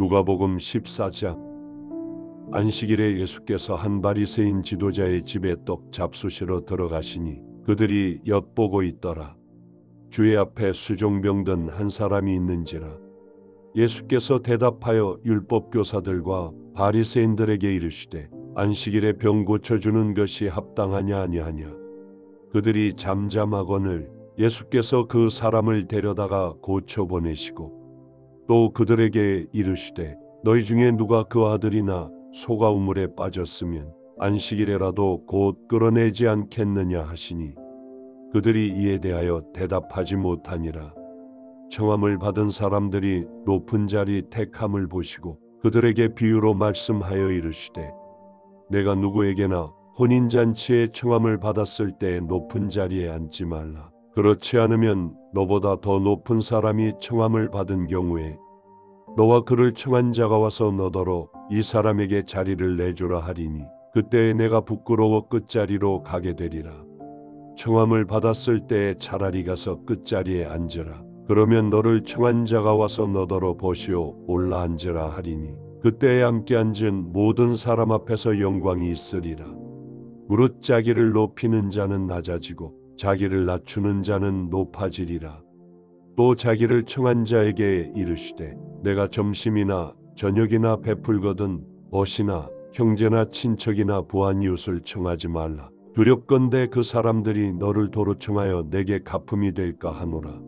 누가복음 14장 안식일에 예수께서 한 바리새인 지도자의 집에 떡 잡수시러 들어가시니 그들이 엿보고 있더라. 주의 앞에 수종병 든 한 사람이 있는지라. 예수께서 대답하여 율법 교사들과 바리새인들에게 이르시되 안식일에 병 고쳐 주는 것이 합당하냐 아니하냐. 그들이 잠잠하거늘 예수께서 그 사람을 데려다가 고쳐 보내시고 또 그들에게 이르시되 너희 중에 누가 그 아들이나 소가 우물에 빠졌으면 안식일에라도 곧 끌어내지 않겠느냐 하시니 그들이 이에 대하여 대답하지 못하니라. 청함을 받은 사람들이 높은 자리 택함을 보시고 그들에게 비유로 말씀하여 이르시되 내가 누구에게나 혼인 잔치에 청함을 받았을 때 높은 자리에 앉지 말라. 그렇지 않으면 너보다 더 높은 사람이 청함을 받은 경우에 너와 그를 청한 자가 와서 너더러 이 사람에게 자리를 내주라 하리니 그때에 내가 부끄러워 끝자리로 가게 되리라. 청함을 받았을 때에 차라리 가서 끝자리에 앉으라. 그러면 너를 청한 자가 와서 너더러 보시오 올라 앉으라 하리니 그때에 함께 앉은 모든 사람 앞에서 영광이 있으리라. 무릇 자기를 높이는 자는 낮아지고 자기를 낮추는 자는 높아지리라. 또 자기를 청한 자에게 이르시되 내가 점심이나 저녁이나 베풀거든 벗이나 형제나 친척이나 부한 이웃을 청하지 말라. 두렵건대 그 사람들이 너를 도로 청하여 내게 갚음이 될까 하노라.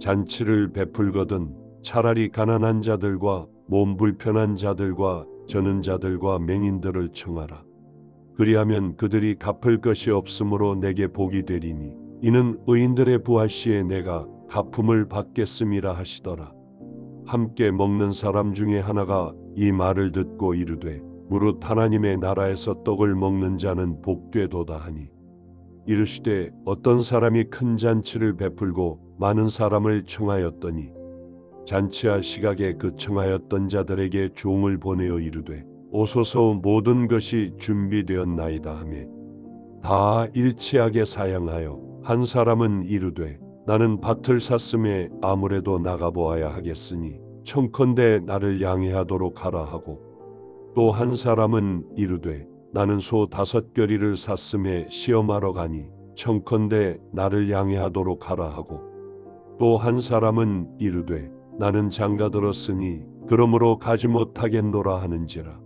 잔치를 베풀거든 차라리 가난한 자들과 몸 불편한 자들과 저는 자들과 맹인들을 청하라. 그리하면 그들이 갚을 것이 없으므로 내게 복이 되리니 이는 의인들의 부활 시에 내가 갚음을 받겠음이라 하시더라. 함께 먹는 사람 중에 하나가 이 말을 듣고 이르되 무릇 하나님의 나라에서 떡을 먹는 자는 복되도다 하니 이르시되 어떤 사람이 큰 잔치를 베풀고 많은 사람을 청하였더니 잔치할 시각에 그 청하였던 자들에게 종을 보내어 이르되 오소서 모든 것이 준비되었나이다 하매 다 일치하게 사양하여 한 사람은 이르되 나는 밭을 샀음에 아무래도 나가보아야 하겠으니 청컨대 나를 양해하도록 하라 하고 또 한 사람은 이르되 나는 소 다섯 겨리를 샀음에 시험하러 가니 청컨대 나를 양해하도록 하라 하고 또 한 사람은 이르되 나는 장가 들었으니 그러므로 가지 못하겠노라 하는지라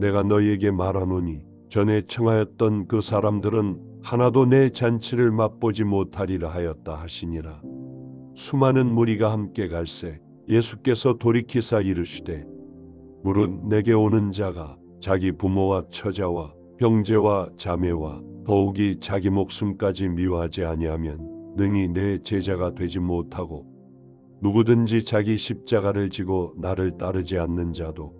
내가 너희에게 말하노니 전에 청하였던 그 사람들은 하나도 내 잔치를 맛보지 못하리라 하였다 하시니라. 수많은 무리가 함께 갈새 예수께서 돌이키사 이르시되 무릇 내게 오는 자가 자기 부모와 처자와 형제와 자매와 더욱이 자기 목숨까지 미워하지 아니하면 능히 내 제자가 되지 못하고 누구든지 자기 십자가를 지고 나를 따르지 않는 자도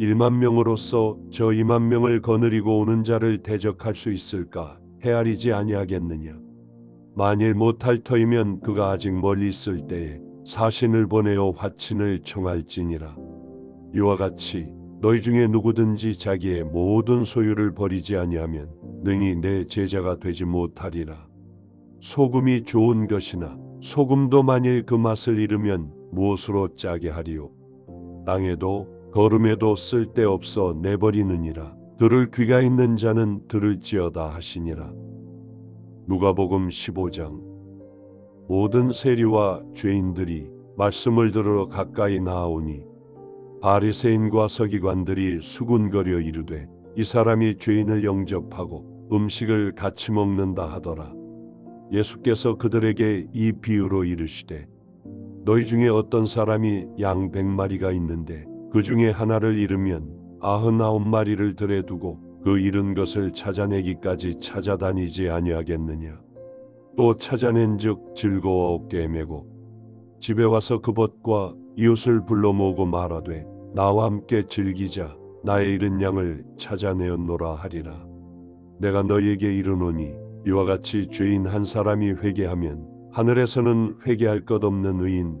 1만 명으로서 저 2만 명을 거느리고 오는 자를 대적할 수 있을까 헤아리지 아니하겠느냐? 만일 못할 터이면 그가 아직 멀리 있을 때에 사신을 보내어 화친을 청할지니라. 이와 같이 너희 중에 누구든지 자기의 모든 소유를 버리지 아니하면 능히 내 제자가 되지 못하리라. 소금이 좋은 것이나 소금도 만일 그 맛을 잃으면 무엇으로 짜게 하리요? 땅에도 걸음에도 쓸데없어 내버리느니라. 들을 귀가 있는 자는 들을지어다 하시니라. 누가복음 15장 모든 세리와 죄인들이 말씀을 들으러 가까이 나아오니 바리새인과 서기관들이 수군거려 이르되 이 사람이 죄인을 영접하고 음식을 같이 먹는다 하더라. 예수께서 그들에게 이 비유로 이르시되 너희 중에 어떤 사람이 양 백마리가 있는데 그 중에 하나를 잃으면 아흔아홉 마리를 들에 두고 그 잃은 것을 찾아내기까지 찾아다니지 아니하겠느냐? 또 찾아낸즉 즐거워 어깨에 메고 집에 와서 그 벗과 이웃을 불러 모으고 말하되 나와 함께 즐기자. 나의 잃은 양을 찾아내었노라 하리라. 내가 너희에게 이르노니 이와 같이 죄인 한 사람이 회개하면 하늘에서는 회개할 것 없는 의인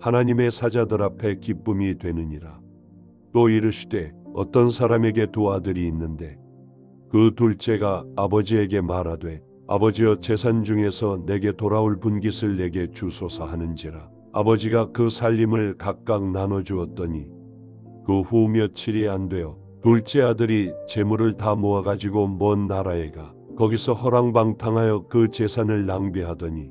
하나님의 사자들 앞에 기쁨이 되느니라. 또 이르시되 어떤 사람에게 두 아들이 있는데 그 둘째가 아버지에게 말하되 아버지여 재산 중에서 내게 돌아올 분깃을 내게 주소서 하는지라. 아버지가 그 살림을 각각 나눠 주었더니 그 후 며칠이 안 되어 둘째 아들이 재물을 다 모아 가지고 먼 나라에 가 거기서 허랑방탕하여 그 재산을 낭비하더니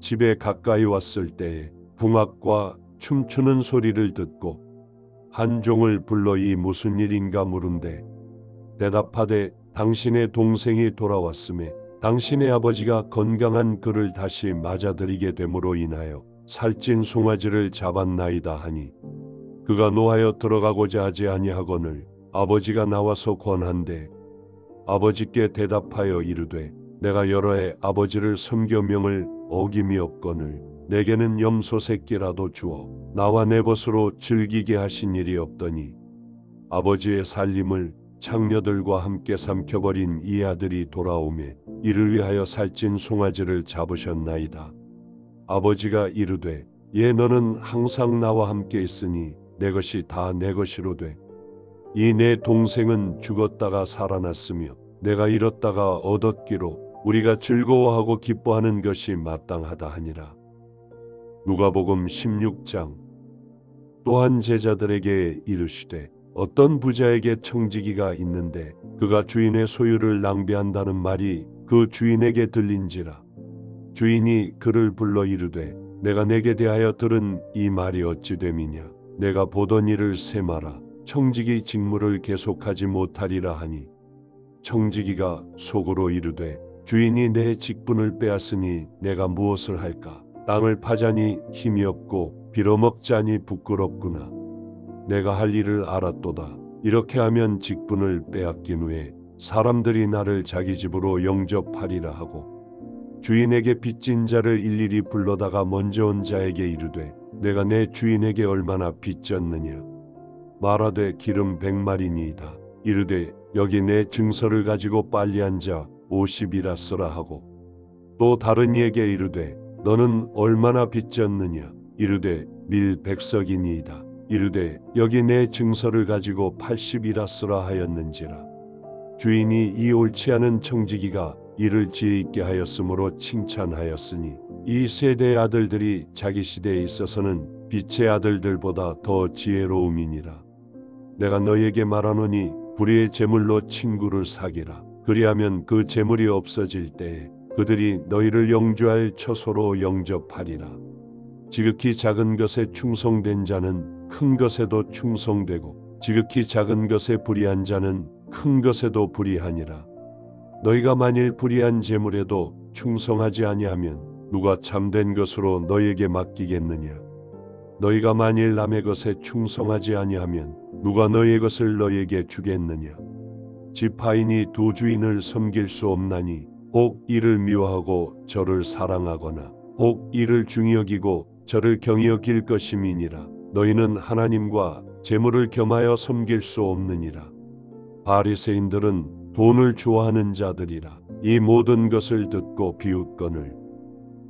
집에 가까이 왔을 때에 붕악과 춤추는 소리를 듣고 한 종을 불러 이 무슨 일인가 물은데 대답하되 당신의 동생이 돌아왔음에 당신의 아버지가 건강한 그를 다시 맞아들이게 됨으로 인하여 살찐 송아지를 잡았나이다 하니 그가 노하여 들어가고자 하지 아니하거늘 아버지가 나와서 권한대 아버지께 대답하여 이르되 내가 여러 해 아버지를 섬겨 명을 어김이 없거늘 내게는 염소 새끼라도 주어 나와 내 벗으로 즐기게 하신 일이 없더니 아버지의 살림을 창녀들과 함께 삼켜버린 이 아들이 돌아오매 이를 위하여 살찐 송아지를 잡으셨나이다. 아버지가 이르되 얘 너는 항상 나와 함께 있으니 내 것이 다 내 것이로 돼. 이 내 동생은 죽었다가 살아났으며 내가 잃었다가 얻었기로 우리가 즐거워하고 기뻐하는 것이 마땅하다 하니라. 누가복음 16장. 또한 제자들에게 이르시되 어떤 부자에게 청지기가 있는데 그가 주인의 소유를 낭비한다는 말이 그 주인에게 들린지라. 주인이 그를 불러 이르되 내가 내게 대하여 들은 이 말이 어찌 됨이냐? 내가 보던 일을 세마라. 청지기 직무를 계속하지 못하리라 하니. 청지기가 속으로 이르되 주인이 내 직분을 빼앗으니 내가 무엇을 할까 땅을 파자니 힘이 없고 빌어먹자니 부끄럽구나. 내가 할 일을 알았도다. 이렇게 하면 직분을 빼앗긴 후에 사람들이 나를 자기 집으로 영접하리라 하고 주인에게 빚진 자를 일일이 불러다가 먼저 온 자에게 이르되 내가 내 주인에게 얼마나 빚졌느냐 말하되 기름 백마리니이다 이르되 여기 내 증서를 가지고 빨리 앉아 50이라 쓰라 하고 또 다른 이에게 이르되 너는 얼마나 빚졌느냐? 이르되 밀 백석이니이다. 이르되 여기 내 증서를 가지고 80이라 쓰라 하였는지라. 주인이 이 옳지 않은 청지기가 이를 지혜 있게 하였으므로 칭찬하였으니 이 세대의 아들들이 자기 시대에 있어서는 빛의 아들들보다 더 지혜로움이니라. 내가 너에게 말하노니 불의의 재물로 친구를 사기라 그리하면 그 재물이 없어질 때에 그들이 너희를 영주할 처소로 영접하리라. 지극히 작은 것에 충성된 자는 큰 것에도 충성되고 지극히 작은 것에 불의한 자는 큰 것에도 불의하니라. 너희가 만일 불의한 재물에도 충성하지 아니하면 누가 참된 것으로 너희에게 맡기겠느냐? 너희가 만일 남의 것에 충성하지 아니하면 누가 너희의 것을 너희에게 주겠느냐 지파인이 두 주인을 섬길 수 없나니 혹 이를 미워하고 저를 사랑하거나 혹 이를 중히 여기고 저를 경히 여길 것임이니라. 너희는 하나님과 재물을 겸하여 섬길 수 없느니라. 바리새인들은 돈을 좋아하는 자들이라. 이 모든 것을 듣고 비웃거늘.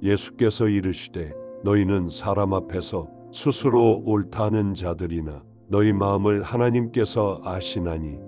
예수께서 이르시되 너희는 사람 앞에서 스스로 옳다는 자들이나 너희 마음을 하나님께서 아시나니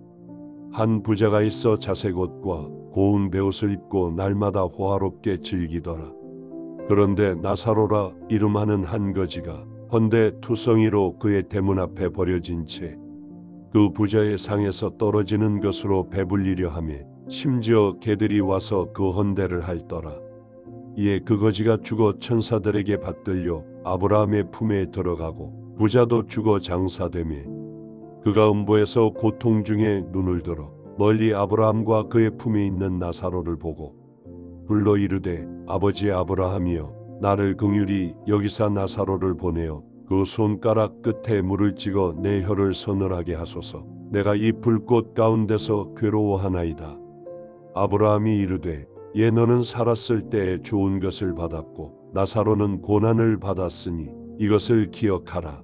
한 부자가 있어 자색 옷과 고운 베옷을 입고 날마다 호화롭게 즐기더라 그런데 나사로라 이름하는 한 거지가 헌데 투성이로 그의 대문 앞에 버려진 채 그 부자의 상에서 떨어지는 것으로 배불리려 하며 심지어 개들이 와서 그 헌대를 할더라. 이에 그 거지가 죽어 천사들에게 받들려 아브라함의 품에 들어가고 부자도 죽어 장사되며 그가 음보에서 고통 중에 눈을 들어 멀리 아브라함과 그의 품에 있는 나사로를 보고 불러 이르되 아버지 아브라함이여 나를 긍휼히 여기사 나사로를 보내어 그 손가락 끝에 물을 찍어 내 혀를 서늘하게 하소서. 내가 이 불꽃 가운데서 괴로워하나이다. 아브라함이 이르되 예 너는 살았을 때에 좋은 것을 받았고 나사로는 고난을 받았으니 이것을 기억하라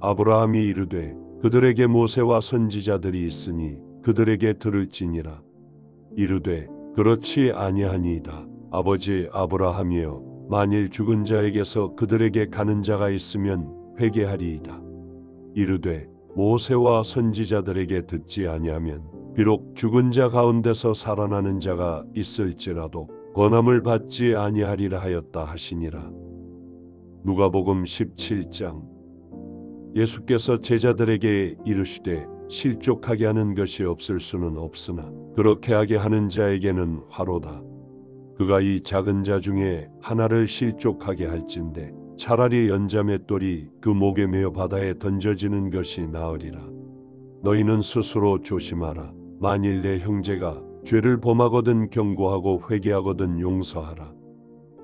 아브라함이 이르되 그들에게 모세와 선지자들이 있으니 그들에게 들을지니라. 이르되 그렇지 아니하니이다. 아버지 아브라함이여 만일 죽은 자에게서 그들에게 가는 자가 있으면 회개하리이다. 이르되 모세와 선지자들에게 듣지 아니하면 비록 죽은 자 가운데서 살아나는 자가 있을지라도 권함을 받지 아니하리라 하였다 하시니라. 누가복음 17장 예수께서 제자들에게 이르시되 실족하게 하는 것이 없을 수는 없으나 그렇게 하게 하는 자에게는 화로다. 그가 이 작은 자 중에 하나를 실족하게 할진대 차라리 연자맷돌이 그 목에 매어 바다에 던져지는 것이 나으리라. 너희는 스스로 조심하라. 만일 내 형제가 죄를 범하거든 경고하고 회개하거든 용서하라.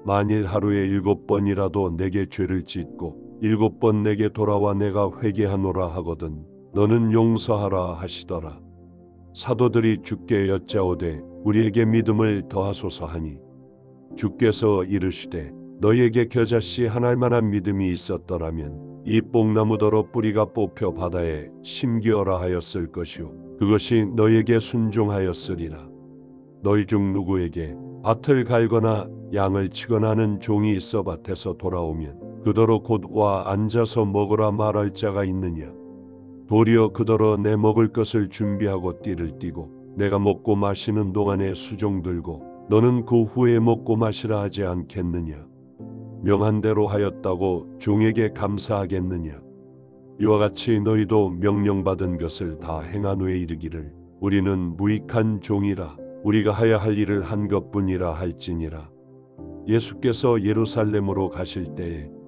만일 하루에 일곱 번이라도 내게 죄를 짓고 일곱 번 내게 돌아와 내가 회개하노라 하거든 너는 용서하라 하시더라. 사도들이 주께 여짜오되 우리에게 믿음을 더하소서 하니 주께서 이르시되 너희에게 겨자씨 하나일 만한 믿음이 있었더라면 이 뽕나무더러 뿌리가 뽑혀 바다에 심기어라 하였을 것이요 그것이 너희에게 순종하였으리라 너희 중 누구에게 밭을 갈거나 양을 치거나 하는 종이 있어 밭에서 돌아오면 그더러 곧 와 앉아서 먹으라 말할 자가 있느냐? 도리어 그더러 내 먹을 것을 준비하고 띠를 띠고 내가 먹고 마시는 동안에 수종 들고 너는 그 후에 먹고 마시라 하지 않겠느냐? 명한 대로 하였다고 종에게 감사하겠느냐? 이와 같이 너희도 명령받은 것을 다 행한 후에 이르기를 우리는 무익한 종이라 우리가 하야 할 일을 한 것뿐이라 할지니라. 예수께서 예루살렘으로 가실 때에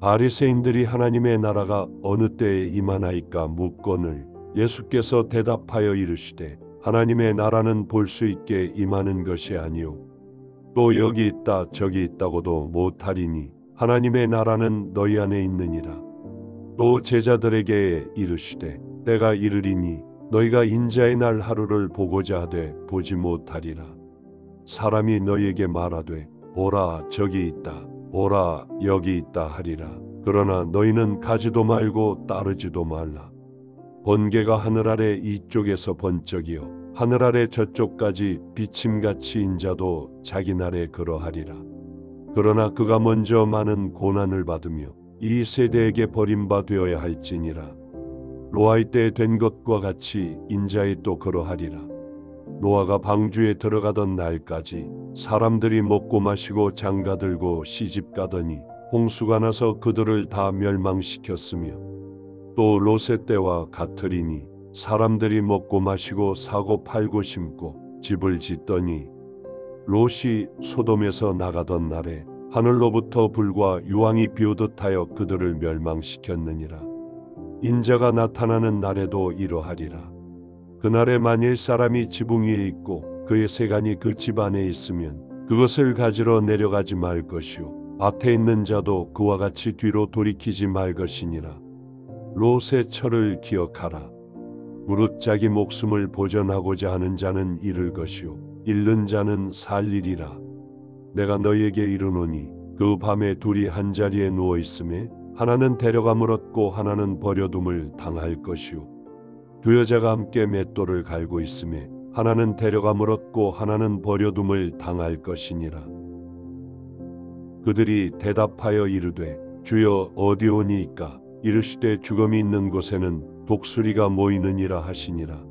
바리새인들이 하나님의 나라가 어느 때에 임하나이까 묻거늘 예수께서 대답하여 이르시되 하나님의 나라는 볼 수 있게 임하는 것이 아니요 또 여기 있다 저기 있다고도 못하리니 하나님의 나라는 너희 안에 있느니라. 또 제자들에게 이르시되 때가 이르리니 너희가 인자의 날 하루를 보고자 하되 보지 못하리라. 사람이 너희에게 말하되 보라 저기 있다 보라 여기 있다 하리라. 그러나 너희는 가지도 말고 따르지도 말라. 번개가 하늘 아래 이쪽에서 번쩍이요. 하늘 아래 저쪽까지 비침같이 인자도 자기 날에 그러하리라. 그러나 그가 먼저 많은 고난을 받으며 이 세대에게 버림받되어야 할지니라. 노아의 때된 것과 같이 인자의 또 그러하리라. 노아가 방주에 들어가던 날까지 사람들이 먹고 마시고 장가 들고 시집 가더니 홍수가 나서 그들을 다 멸망시켰으며 또 롯의 때와 같으리니 사람들이 먹고 마시고 사고 팔고 심고 집을 짓더니 롯이 소돔에서 나가던 날에 하늘로부터 불과 유황이 비오듯하여 그들을 멸망시켰느니라. 인자가 나타나는 날에도 이러하리라. 그날에 만일 사람이 지붕 위에 있고 그의 세간이 그 집 안에 있으면 그것을 가지러 내려가지 말 것이요. 밭에 있는 자도 그와 같이 뒤로 돌이키지 말 것이니라. 롯의 철을 기억하라. 무릇 자기 목숨을 보전하고자 하는 자는 잃을 것이요. 잃는 자는 살리리라. 내가 너희에게 이르노니 그 밤에 둘이 한 자리에 누워 있음에 하나는 데려감을 얻고 하나는 버려둠을 당할 것이요. 두 여자가 함께 맷돌을 갈고 있음에 하나는 데려감을 얻고 하나는 버려둠을 당할 것이니라. 그들이 대답하여 이르되 주여 어디 오니이까? 이르시되 죽음이 있는 곳에는 독수리가 모이느니라 하시니라